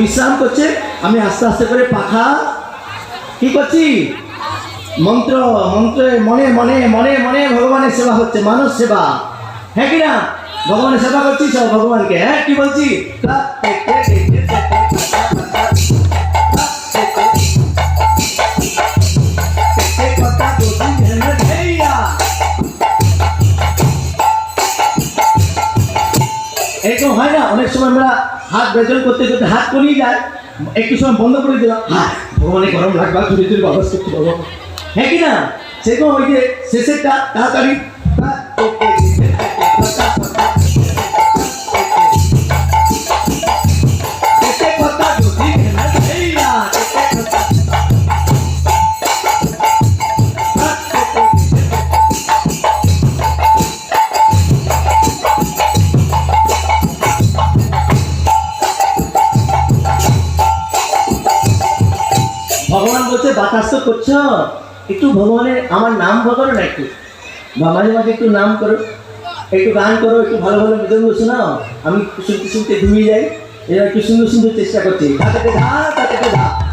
বিশ্রাম করছে? আমি আস্তে আস্তে করে পাখা কি করছি? মন্ত্র, মন্ত্রে মনে মনে মনে মনে ভগবানের সেবা হচ্ছে, মানুষ সেবা। হ্যাঁ কি ভগবানের সেবা করছি সব ভগবানকে হ্যাঁ? কি বলছি? এরকম হয় না, অনেক সময় আমরা হাত বেজন করতে করতে হাত করিয়ে যায়, একটু সময় বন্ধ করে দিলাম হ্যাঁ ভগবানের গরম লাগবে ধীরে ধীরে বাবাস করতে পারব হ্যাঁ কি না? সেরকম ওই যে শেষেরটা, তাড়াতাড়ি ভগবান বলছে, বাতাস তো করছ। একটু ভগবানের আমার নাম বলো না একটু বা মাঝে মাঝে একটু নাম করো, একটু গান করো, একটু ভালো ভালো মৃদঙ্গ শোনাও। আমি শুনতে শুনতে ঘুমিয়ে যাই। এরা একটু সুন্দর সুন্দর চেষ্টা করছি। ধা ধা ধা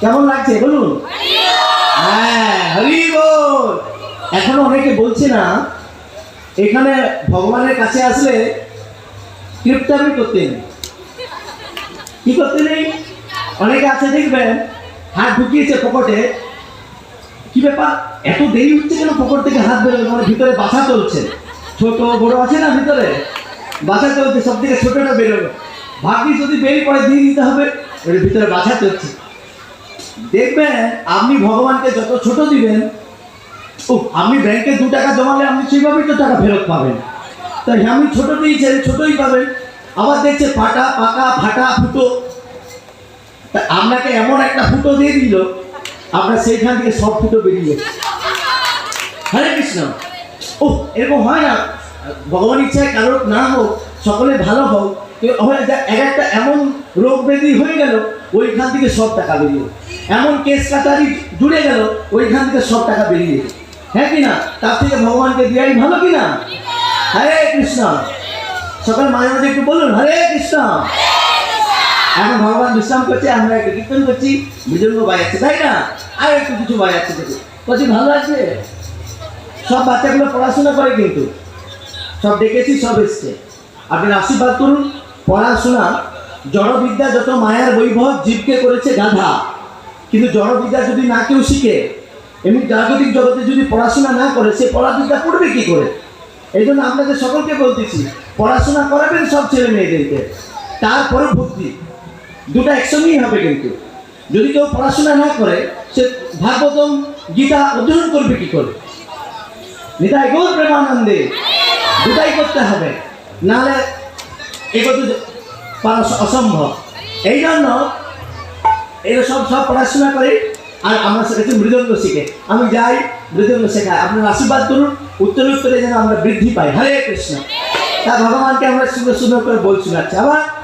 কেমন লাগছে বলুন? হ্যাঁ অনেকে বলছে না, এখানে ভগবানের কাছে আসলে কীর্তনই করতে কি করতে নেই অনেকে আছে দেখবেন, হাত ঢুকিয়েছে পকেটে। কি ব্যাপার? এত দেরি হচ্ছে কেন পকেট থেকে হাত বেরোবে মানে ভিতরে বাসা চলছে। ছোট, বড় আছে না ভিতরে? বাসা চলছে সব থেকে ছোটটা বেরোবে। ভাবি যদি বেরিয়ে পরে দিয়ে দিতে হবে। ভিতরে বাসা চলছে। দেখবেন, আপনি ভগবানকে যত ছোট দিবেন ও আপনি ব্যাংকে দু টাকা জমালে আপনি সেইভাবেই তো টাকা ফেরত পাবেন। তাই আমি ছোট দিয়েছেন ছোটই পাবেন। আবার দেখছে ফাটা পাকা, ফাটা, ফুটো। তা আপনাকে এমন একটা ফুটো দিয়ে দিল, আপনার সেইখান থেকে সব ফুটো বেরিয়ে হরে কৃষ্ণ। ও এরকম হয় না। ভগবান ইচ্ছায় কারোর না হোক, সকলে ভালো হোক এক একটা এমন রোগ ব্যাধি হয়ে গেল, ওইখান থেকে সব টাকা বেরিয়ে। এমন কেস কাটারি জুড়ে গেল, ওইখান থেকে সব টাকা বেরিয়ে হ্যাঁ কি না? তার থেকে ভগবানকে দেওয়াই ভালো কিনা হরে কৃষ্ণ। সকাল মাঝে মাঝে একটু বলুন, হরে কৃষ্ণ। এখন ভগবান বিশ্রাম করছে, আমরা একটু কীর্তন করছি। বিজন্ম বাজাচ্ছে তাই না? আর একটু কিছু বাজাচ্ছে দেখুন। বলছি, ভালো আছে? সব বাচ্চাগুলো পড়াশোনা করে কিন্তু। সব ডেকেছি, সব এসছে। আপনার আশীর্বাদ করুন। পড়াশোনা, জড়বিদ্যা যত মায়ার বৈভব জীবকে করেছে গাধা। কিন্তু জড়বিদ্যা যদি না কেউ শিখে, এমনি জাগতিক জগতে যদি পড়াশোনা না করে, সে পড়াবিদ্যা পড়বে কি করে? এই জন্য আপনাদের সকলকে বলতেছি, পড়াশোনা করাবেন সব ছেলে মেয়েদেরকে, তারপরে বুদ্ধি। দুটা একসঙ্গেই হবে কিন্তু। যদি কেউ পড়াশোনা না করে, সে ভাগবতম গীতা অধ্যয়ন করবে কি করে? নিতাই গৌর প্রেমানন্দে দুটাই করতে হবে নাহলে এগোতে পারা অসম্ভব। এই জন্য এরা সব সব পড়াশোনা করে আর আমরা সেটাকে মৃদঙ্গ শিখে। আমি যাই, মৃদঙ্গ শেখাই। আপনার আশীর্বাদ করুন উত্তর উত্তরে যেন আমরা বৃদ্ধি পাই। হরে কৃষ্ণ। তা ভগবানকে আমরা সুন্দর সুন্দর করে বলছি শোনাচ্ছি আবার